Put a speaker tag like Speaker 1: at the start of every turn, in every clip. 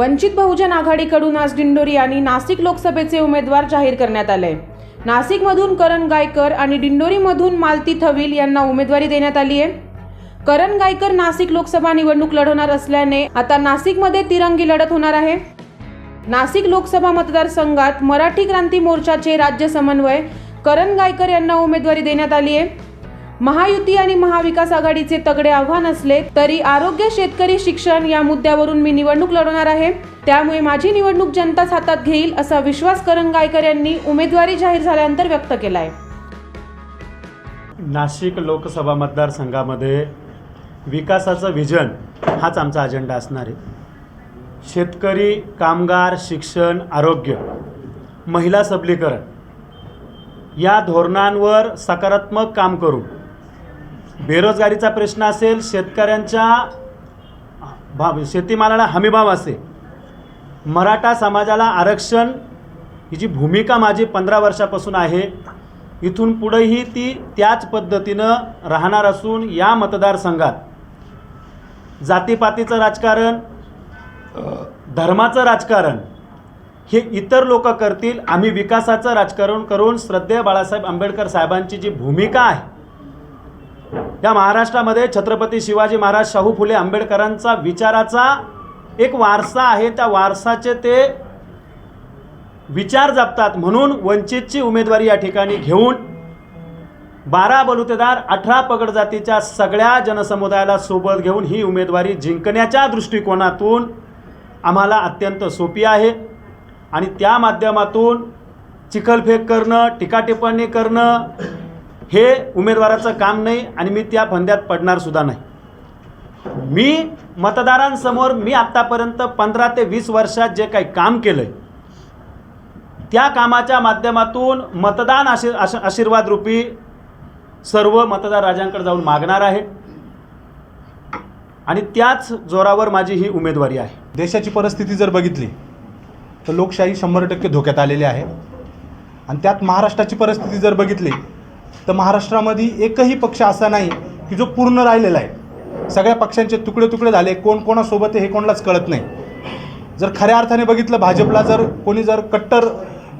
Speaker 1: वंचित बहुजन आघाडीकडून आज दिंडोरी आणि नाशिक लोकसभेचे उमेदवार जाहीर करण्यात आले. नाशिकमधून करण गायकर आणि दिंडोरीमधून मालती थविल यांना उमेदवारी देण्यात आली आहे. करण गायकर नाशिक लोकसभा निवडणूक लढवणार असल्याने आता नाशिकमध्ये तिरंगी लढत होणार आहे. नाशिक लोकसभा मतदारसंघात मराठी क्रांती मोर्चाचे राज्य समन्वय करण गायकर यांना उमेदवारी देण्यात आली आहे. महायुती आणि महाविकास आघाडीचे तगडे आव्हान असले तरी आरोग्य शेतकरी शिक्षण या मुद्द्यावरून मी निवडणूक लढवणार आहे. त्यामुळे माझी निवडणूक जनताच हातात घेईल असा विश्वास करण गायकर यांनी उमेदवारी जाहीर झाल्यानंतर व्यक्त केला आहे
Speaker 2: नाशिक लोकसभा मतदारसंघामध्ये विकासाचं विजन हाच आमचा अजेंडा असणार आहे. शेतकरी कामगार शिक्षण आरोग्य महिला सबलीकरण या धोरणांवर सकारात्मक काम करून बेरोजगारीचा प्रश्न असेल शेतकऱ्यांच्या भाव शेतीमालाला हमीभाव असेल. मराठा समाजाला आरक्षण ही जी भूमिका माझी पंधरा वर्षापासून आहे इथून पुढेही ती त्याच पद्धतीनं राहणार असून या मतदारसंघात जातीपातीचं राजकारण धर्माचं राजकारण हे इतर लोक करतील. आम्ही विकासाचं राजकारण करून श्रद्धेय बाळासाहेब आंबेडकर साहेबांची जी भूमिका आहे या महाराष्ट्रामध्ये छत्रपती शिवाजी महाराज शाहू फुले आंबेडकरांचा विचाराचा एक वारसा आहे. त्या वारसाचे ते विचार जपतात म्हणून वंचितची उमेदवारी या ठिकाणी घेऊन बारा बलुतेदार अठरा पगड जातीच्या सगळ्या जनसमुदायाला सोबत घेऊन ही उमेदवारी जिंकण्याच्या दृष्टिकोनातून आम्हाला अत्यंत सोपी आहे. आणि त्या माध्यमातून चिखलफेक करणं टीकाटिप्पणी करणं हे उमेदवाराचं काम नाही आणि मी त्या फंद्यात पडणार सुद्धा नाही. मी मतदारांसमोर मी आत्तापर्यंत पंधरा ते वीस वर्षात जे काही काम केलं आहे त्या कामाच्या माध्यमातून मतदान आशीर आश आशीर्वाद रूपी सर्व मतदार राजांकडे जाऊन मागणार आहे. आणि त्याच जोरावर माझी ही उमेदवारी आहे.
Speaker 3: देशाची परिस्थिती जर बघितली तर लोकशाही शंभर टक्के धोक्यात आलेली आहे. आणि त्यात महाराष्ट्राची परिस्थिती जर बघितली तर महाराष्ट्रामध्ये एकही पक्ष असा नाही की जो पूर्ण राहिलेला आहे. सगळ्या पक्षांचे तुकडे तुकडे झाले कोण कोणासोबत आहे हे कोणालाच कळत नाही. जर खऱ्या अर्थाने बघितलं भाजपला जर कोणी जर कट्टर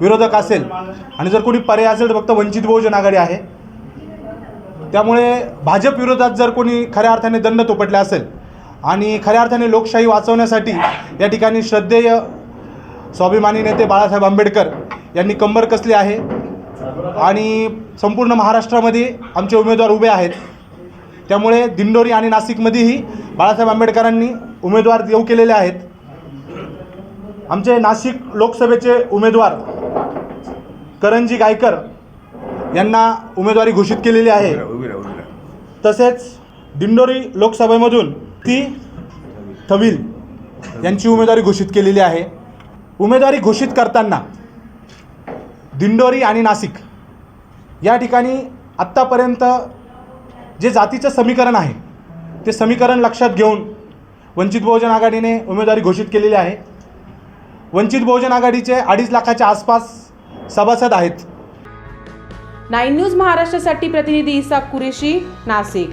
Speaker 3: विरोधक असेल आणि जर कोणी पर्याय असेल तर फक्त वंचित बहुजन आघाडी आहे. त्यामुळे भाजप विरोधात जर कोणी खऱ्या अर्थाने दंड तोपटले असेल आणि खऱ्या अर्थाने लोकशाही वाचवण्यासाठी या ठिकाणी श्रद्धेय स्वाभिमानी नेते बाळासाहेब आंबेडकर यांनी कंबर कसली आहे? आणि संपूर्ण महाराष्ट्रामध्ये आमचे उमेदवार उभे आहेत. त्यामुळे दिंडोरी आणि नाशिकमध्येही बाळासाहेब आंबेडकरांनी उमेदवार देऊ केलेले आहेत. आमचे नाशिक लोकसभेचे उमेदवार करणजी गायकर यांना उमेदवारी घोषित केलेली आहे. तसेच दिंडोरी लोकसभेमधून ती थविल यांची उमेदवारी घोषित केलेली आहे. उमेदवारी घोषित करताना दिंडोरी आणि नाशिक. या ठिकाणी आत्तापर्यंत जे जातीचं समीकरण आहे ते समीकरण लक्षात घेऊन वंचित बहुजन आघाडीने उमेदवारी घोषित केलेली आहे. वंचित बहुजन आघाडीचे अडीच लाखाच्या आसपास सभासद आहेत.
Speaker 1: नाईन न्यूज महाराष्ट्रासाठी प्रतिनिधी इसाक कुरेशी नाशिक.